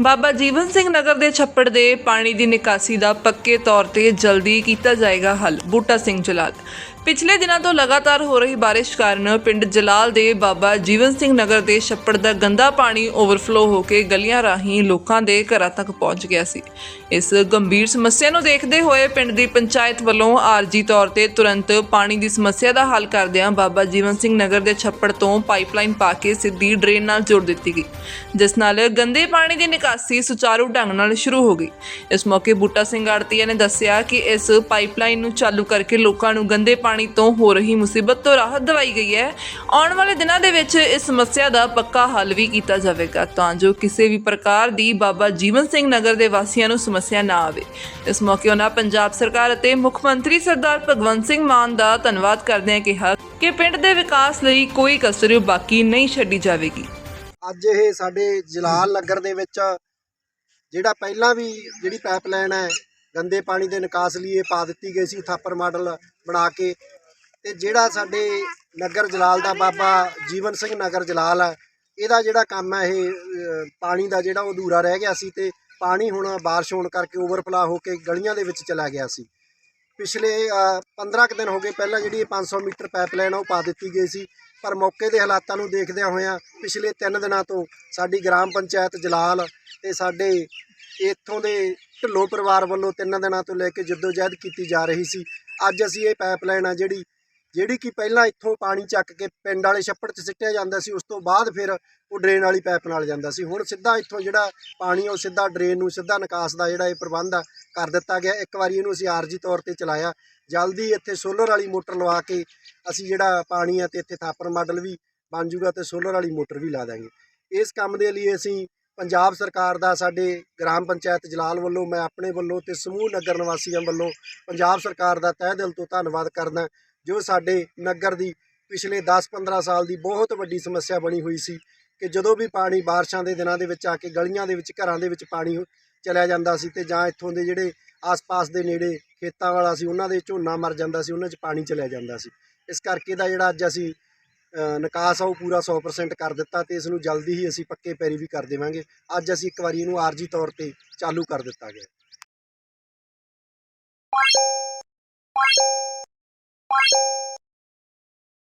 ਬਾਬਾ ਜੀਵਨ ਸਿੰਘ ਨਗਰ ਦੇ ਛੱਪੜ ਦੇ ਪਾਣੀ ਦੀ ਨਿਕਾਸੀ ਦਾ ਪੱਕੇ ਤੌਰ ਤੇ ਜਲਦੀ ਕੀਤਾ ਜਾਏਗਾ ਹੱਲ। ਬੂਟਾ ਸਿੰਘ ਜਲਾਲ ਪਿਛਲੇ ਦਿਨਾਂ ਤੋਂ ਲਗਾਤਾਰ ਹੋ ਰਹੀ ਬਾਰਿਸ਼ ਕਾਰਨ ਪਿੰਡ ਜਲਾਲ ਦੇ ਬਾਬਾ ਜੀਵਨ ਸਿੰਘ ਨਗਰ ਦੇ ਛੱਪੜ ਦਾ ਗੰਦਾ ਪਾਣੀ ਓਵਰਫਲੋ ਹੋ ਕੇ ਗਲੀਆਂ ਰਾਹੀਂ ਲੋਕਾਂ ਦੇ ਘਰਾਂ ਤੱਕ ਪਹੁੰਚ ਗਿਆ ਸੀ। ਇਸ ਗੰਭੀਰ ਸਮੱਸਿਆ ਨੂੰ ਦੇਖਦੇ ਹੋਏ ਪਿੰਡ ਦੀ ਪੰਚਾਇਤ ਵੱਲੋਂ ਆਰਜੀ ਤੌਰ ਤੇ ਤੁਰੰਤ ਪਾਣੀ ਦੀ ਸਮੱਸਿਆ ਦਾ ਹੱਲ ਕਰਦਿਆਂ ਬਾਬਾ ਜੀਵਨ ਸਿੰਘ ਨਗਰ ਦੇ ਛੱਪੜ ਤੋਂ ਪਾਈਪਲਾਈਨ ਪਾ ਕੇ ਸਿੱਧੀ ਡਰੇਨ ਨਾਲ ਜੋੜ ਦਿੱਤੀ ਗਈ, ਜਿਸ ਨਾਲ ਗੰਦੇ ਪਾਣੀ ਦੀ ਨਿਕਾਸੀ ਸੁਚਾਰੂ ਢੰਗ ਨਾਲ ਸ਼ੁਰੂ ਹੋ ਗਈ। ਇਸ ਮੌਕੇ ਬੂਟਾ ਸਿੰਘ ਆੜਤੀਆ ਨੇ ਦੱਸਿਆ ਕਿ ਇਸ ਪਾਈਪਲਾਈਨ ਨੂੰ ਚਾਲੂ ਕਰਕੇ ਲੋਕਾਂ ਨੂੰ ਗੰਦੇ ਪਾਣੀ ਤੋਂ ਹੋ ਰਹੀ ਮੁਸੀਬਤ ਤੋਂ ਰਾਹਤ ਦਿਵਾਈ ਗਈ ਹੈ। ਆਉਣ ਵਾਲੇ ਦਿਨਾਂ ਦੇ ਵਿੱਚ ਇਸ ਸਮੱਸਿਆ ਦਾ ਪੱਕਾ ਹੱਲ ਵੀ ਕੀਤਾ ਜਾਵੇਗਾ। ਤਾਂ ਜੋ ਕਿਸੇ ਵੀ ਪ੍ਰਕਾਰ ਦੀ ਬਾਬਾ ਜੀਵਨ ਸਿੰਘ ਨਗਰ ਦੇ ਵਾਸੀਆਂ ਨੂੰ ਸਮੱਸਿਆ ਨਾ ਆਵੇ। ਇਸ ਮੌਕੇ ਉਹਨਾਂ ਪੰਜਾਬ ਸਰਕਾਰ ਅਤੇ ਮੁੱਖ ਮੰਤਰੀ ਸਰਦਾਰ ਭਗਵੰਤ ਸਿੰਘ ਮਾਨ ਦਾ ਧੰਨਵਾਦ ਕਰਦਿਆਂ ਕਿਹਾ ਕਿ ਪਿੰਡ ਦੇ ਵਿਕਾਸ ਲਈ ਕੋਈ ਕਸਰ ਬਾਕੀ ਨਹੀਂ ਛੱਡੀ ਜਾਵੇਗੀ। ਅੱਜ ਇਹ ਸਾਡੇ ਜਲਾਲ ਨਗਰ ਦੇ ਵਿੱਚ ਜਿਹੜਾ ਪਹਿਲਾਂ ਵੀ ਜਿਹੜੀ ਪਾਈਪਲਾਈਨ ਹੈ ਗੰਦੇ ਪਾਣੀ ਦੇ ਨਿਕਾਸ ਲਈ ਇਹ ਪਾ ਦਿੱਤੀ ਗਈ ਸੀ ਥਾਪਰ ਮਾਡਲ ਬਣਾ ਕੇ। ਤੇ ਜਿਹੜਾ ਸਾਡੇ ਨਗਰ ਜਲਾਲ ਦਾ ਬਾਬਾ ਜੀਵਨ ਸਿੰਘ ਨਗਰ ਜਲਾਲ ਹੈ ਇਹਦਾ ਜਿਹੜਾ ਕੰਮ ਹੈ ਇਹ ਪਾਣੀ ਦਾ ਜਿਹੜਾ ਉਹ ਅਧੂਰਾ ਰਹਿ ਗਿਆ ਸੀ ਤੇ ਪਾਣੀ ਹੁਣ ਬਾਰਿਸ਼ ਹੋਣ ਕਰਕੇ ਓਵਰਫਲਾ ਹੋ ਕੇ ਗਲੀਆਂ ਦੇ ਵਿੱਚ ਚਲਾ ਗਿਆ ਸੀ। ਪਿਛਲੇ ਅ, 15 ਕੁ ਦਿਨ ਹੋ ਗਏ ਪਹਿਲਾਂ ਜਿਹੜੀ ਇਹ 500 ਮੀਟਰ ਪਾਈਪਲਾਈਨ ਉਹ ਪਾ ਦਿੱਤੀ ਗਈ ਸੀ। ਪਰ ਮੌਕੇ ਦੇ ਹਾਲਾਤਾਂ ਨੂੰ ਦੇਖਦਿਆਂ ਹੋਇਆਂ ਪਿਛਲੇ 3 ਦਿਨਾਂ ਤੋਂ ਸਾਡੀ ਗ੍ਰਾਮ ਪੰਚਾਇਤ ਜਲਾਲ ਤੇ ਸਾਡੇ ਇੱਥੋਂ ਦੇ ਢਿੱਲੋਂ ਪਰਿਵਾਰ ਵੱਲੋਂ ਤਿੰਨ ਦਿਨਾਂ ਤੋਂ ਲੈ ਕੇ ਜਹਿਦ ਕੀਤੀ ਜਾ ਰਹੀ ਸੀ। ਅੱਜ ਅਸੀਂ ਇਹ ਪਾਈਪਲਾਈਨ ਆ ਜਿਹੜੀ ਜਿਹੜੀ ਕਿ ਪਹਿਲਾਂ ਇੱਥੋਂ ਪਾਣੀ ਚੱਕ ਕੇ ਪਿੰਡ ਵਾਲੇ ਛੱਪੜ 'ਚ ਸਿੱਟਿਆ ਜਾਂਦਾ ਸੀ, ਉਸ ਤੋਂ ਬਾਅਦ ਫਿਰ ਉਹ ਡਰੇਨ ਵਾਲੀ ਪਾਈਪ ਨਾਲ ਜਾਂਦਾ ਸੀ। ਹੁਣ ਸਿੱਧਾ ਇੱਥੋਂ ਜਿਹੜਾ ਪਾਣੀ ਉਹ ਸਿੱਧਾ ਡਰੇਨ ਨੂੰ ਸਿੱਧਾ ਨਿਕਾਸ ਦਾ ਜਿਹੜਾ ਇਹ ਪ੍ਰਬੰਧ ਆ, ਕਰ ਦਿੱਤਾ ਗਿਆ। ਇੱਕ ਵਾਰੀ ਇਹਨੂੰ ਅਸੀਂ ਆਰਜੀ ਤੌਰ ਤੇ ਚਲਾਇਆ। ਜਲਦੀ ਇੱਥੇ ਸੋਲਰ ਵਾਲੀ ਮੋਟਰ ਲਵਾ ਕੇ ਅਸੀਂ ਜਿਹੜਾ ਪਾਣੀ ਆ ਤੇ ਇੱਥੇ ਥਾਪਰ ਮਾਡਲ ਵੀ ਬਣ ਜੂਗਾ ਤੇ ਸੋਲਰ ਵਾਲੀ ਮੋਟਰ ਵੀ ਲਾ ਦਾਂਗੇ। ਇਸ ਕੰਮ ਦੇ ਲਈ ਅਸੀਂ ਪੰਜਾਬ ਸਰਕਾਰ ਦਾ, ਸਾਡੇ ਗ੍ਰਾਮ ਪੰਚਾਇਤ ਜਲਾਲ ਵੱਲੋਂ, ਮੈਂ ਆਪਣੇ ਵੱਲੋਂ ਤੇ ਸਮੂਹ ਨਗਰ ਨਿਵਾਸੀਆਂ ਵੱਲੋਂ ਪੰਜਾਬ ਸਰਕਾਰ ਦਾ ਤਹਿ ਦਿਲ ਤੋਂ ਧੰਨਵਾਦ ਕਰਦਾ। ਜੋ ਸਾਡੇ ਨਗਰ ਦੀ ਪਿਛਲੇ 10-15 ਸਾਲ ਦੀ ਬਹੁਤ ਵੱਡੀ ਸਮੱਸਿਆ ਬਣੀ ਹੋਈ ਸੀ ਕਿ ਜਦੋਂ ਵੀ ਪਾਣੀ ਬਾਰਿਸ਼ਾਂ ਦੇ ਦਿਨਾਂ ਦੇ ਵਿੱਚ ਆ ਕੇ ਗਲੀਆਂ ਦੇ ਵਿੱਚ, ਘਰਾਂ ਦੇ ਵਿੱਚ ਪਾਣੀ ਚਲਿਆ ਜਾਂਦਾ ਸੀ ਤੇ ਜਾਂ ਇੱਥੋਂ ਦੇ ਜਿਹੜੇ ਆਸ-ਪਾਸ ਦੇ ਨੇੜੇ ਖੇਤਾਂ ਵਾਲਾ ਸੀ, ਉਹਨਾਂ ਦੇ ਝੋਨਾ ਮਰ ਜਾਂਦਾ ਸੀ, ਉਹਨਾਂ 'ਚ ਪਾਣੀ ਚਲਿਆ ਜਾਂਦਾ ਸੀ। ਇਸ ਕਰਕੇ ਦਾ ਜਿਹੜਾ ਅੱਜ ਅਸੀਂ ਨਿਕਾਸ ਆ, ਉਹ ਪੂਰਾ 100% ਕਰ ਦਿੱਤਾ ਤੇ ਇਸ ਨੂੰ ਜਲਦੀ ਹੀ ਅਸੀਂ ਪੱਕੇ ਪੈਰੀ ਵੀ ਕਰ ਦੇਵਾਂਗੇ। ਅੱਜ ਅਸੀਂ ਇੱਕ ਵਾਰੀ ਇਹਨੂੰ ਆਰਜੀ ਤੌਰ ਤੇ ਚਾਲੂ ਕਰ ਦਿੱਤਾ ਗਿਆ। Thank you.